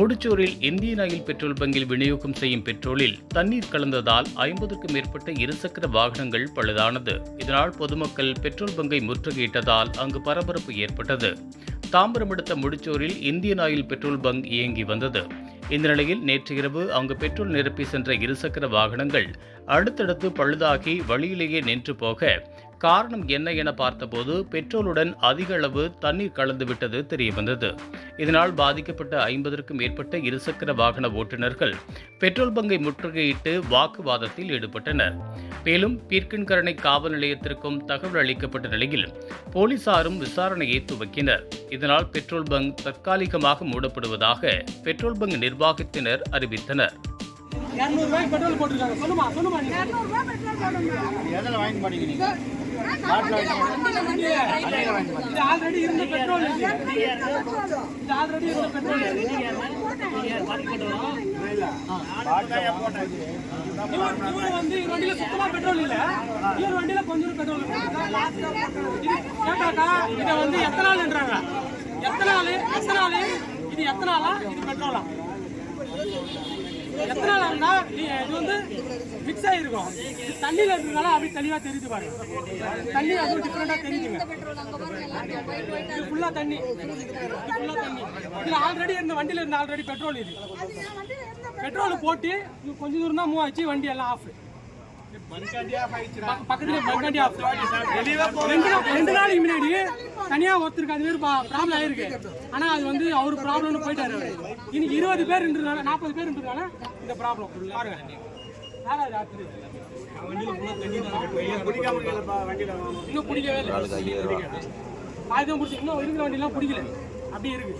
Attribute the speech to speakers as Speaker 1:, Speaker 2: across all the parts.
Speaker 1: முடிச்சூரில் Indian Oil petrol பங்கில் விநியோகம் செய்யும் பெட்ரோலில் தண்ணீர் கலந்ததால் ஐம்பதுக்கும் மேற்பட்ட இருசக்கர வாகனங்கள் பழுதானது. இதனால் பொதுமக்கள் பெட்ரோல் பங்கை முற்றுகையிட்டதால் அங்கு பரபரப்பு ஏற்பட்டது. தாம்பரம் அடுத்த முடிச்சூரில் இந்தியன் ஆயில் பெட்ரோல் பங்க் இயங்கி வந்தது. இந்த நிலையில் நேற்று இரவு அங்கு பெட்ரோல் நிரப்பி சென்ற இருசக்கர வாகனங்கள் அடுத்தடுத்து பழுதாகி வழியிலேயே நின்று போக காரணம் என்ன என பார்த்தபோது பெட்ரோலுடன் அதிக அளவு தண்ணீர் கலந்துவிட்டது தெரியவந்தது. இதனால் பாதிக்கப்பட்ட ஐம்பதற்கும் மேற்பட்ட இருசக்கர வாகன ஓட்டுநர்கள் பெட்ரோல் பங்கை முற்றுகையிட்டு வாக்குவாதத்தில் ஈடுபட்டனர். மேலும் பீர்க்கன்கரணை காவல் நிலையத்திற்கும் தகவல் அளிக்கப்பட்ட நிலையில் போலீசாரும் விசாரணையை துவக்கினர். இதனால் பெட்ரோல் பங்க் தற்காலிகமாக மூடப்படுவதாக பெட்ரோல் பங்க் நிர்வாகத்தினர் அறிவித்தனர்.
Speaker 2: இரநூறுவாய்க்கு பெட்ரோல் போட்டிருக்காங்க. சொல்லுமா சொல்லுமா?
Speaker 3: எதில் வாங்கி மாட்டீங்க
Speaker 2: இது ஆல்ரெடி இருந்த பெட்ரோல் இது இது ஆல்ரெடி இருந்த பெட்ரோல் இவர் இவர் வந்து இவர் வண்டியில சுத்தமா பெட்ரோல் இல்ல. இவர் வண்டியில கொஞ்சம் பெட்ரோல் இருக்கு. இது வந்து எத்தனால்ன்றாங்க எத்தனாலு எத்தனாலு இது எத்தனாலா இது பெட்ரோலா எத்தனாலா இருந்தா இ- இது வந்து மிக்ஸ் ஆயிருக்கும். இது தண்ணியில இருக்கிறதுனால அப்படி தெளிவா தெரியுது பாருங்க தண்ணி அதுவும் டிஃப்ரெண்டா தெரியுதுங்க. இது ஃபுல்லா தண்ணி. இது ஃபுல்லா தண்ணி. இதுல ஆல்ரெடி இருந்த வண்டியில இருந்த ஆல்ரெடி பெட்ரோல் இது. பெட்ரோல் போட்டு இது கொஞ்ச தூரம் தான் மூவ் ஆச்சு வண்டி எல்லாம் ஆஃப் பக்கத்துல பங்காண்டி ஆஃப் ரெண்டு நாளைக்கு முன்னாடி தனியா ஒருத்தருக்கு அது மாதிரி ப்ராப்ளம் ஆயிருக்கு. ஆனா அது வந்து அவர் ப்ராப்ளம்னு போயிட்டாரு இன்னைக்கு இருபது பேர் இருந்ததுனால நாற்பது பேர் இருந்ததுனால இந்த ப்ராப்ளம் பாருங்க? இன்னும் பிடிக்கவே இல்லை. பாதி தான் பிடிச்சி இன்னும் இருக்கிற வண்டிலாம் பிடிக்கல. அப்படியே இருக்கு.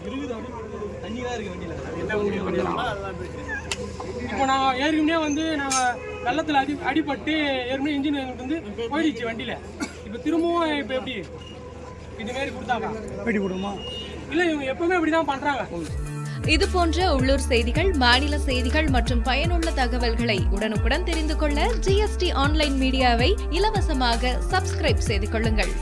Speaker 2: தண்ணி தான் இருக்கு வண்டியில. இப்போ நாங்கள் ஏற்கனவே வந்து நாங்கள் வெள்ளத்தில் அடி அடிபட்டு ஏற்கனவே இன்ஜின் வந்து போயிடுச்சு வண்டியில். இப்போ திரும்பவும் இப்போ எப்படி? இதுமாரி கொடுத்தாங்க எப்படி கொடுமா? இல்லை இவங்க எப்பவுமே இப்படி தான் பண்ணுறாங்க
Speaker 4: இது போன்ற உள்ளூர் செய்திகள் மாநில செய்திகள் மற்றும் பயனுள்ள தகவல்களை உடனுக்குடன் தெரிந்து கொள்ள ஜிஎஸ்டி ஆன்லைன் மீடியாவை இலவசமாக சப்ஸ்கிரைப் செய்து கொள்ளுங்கள்.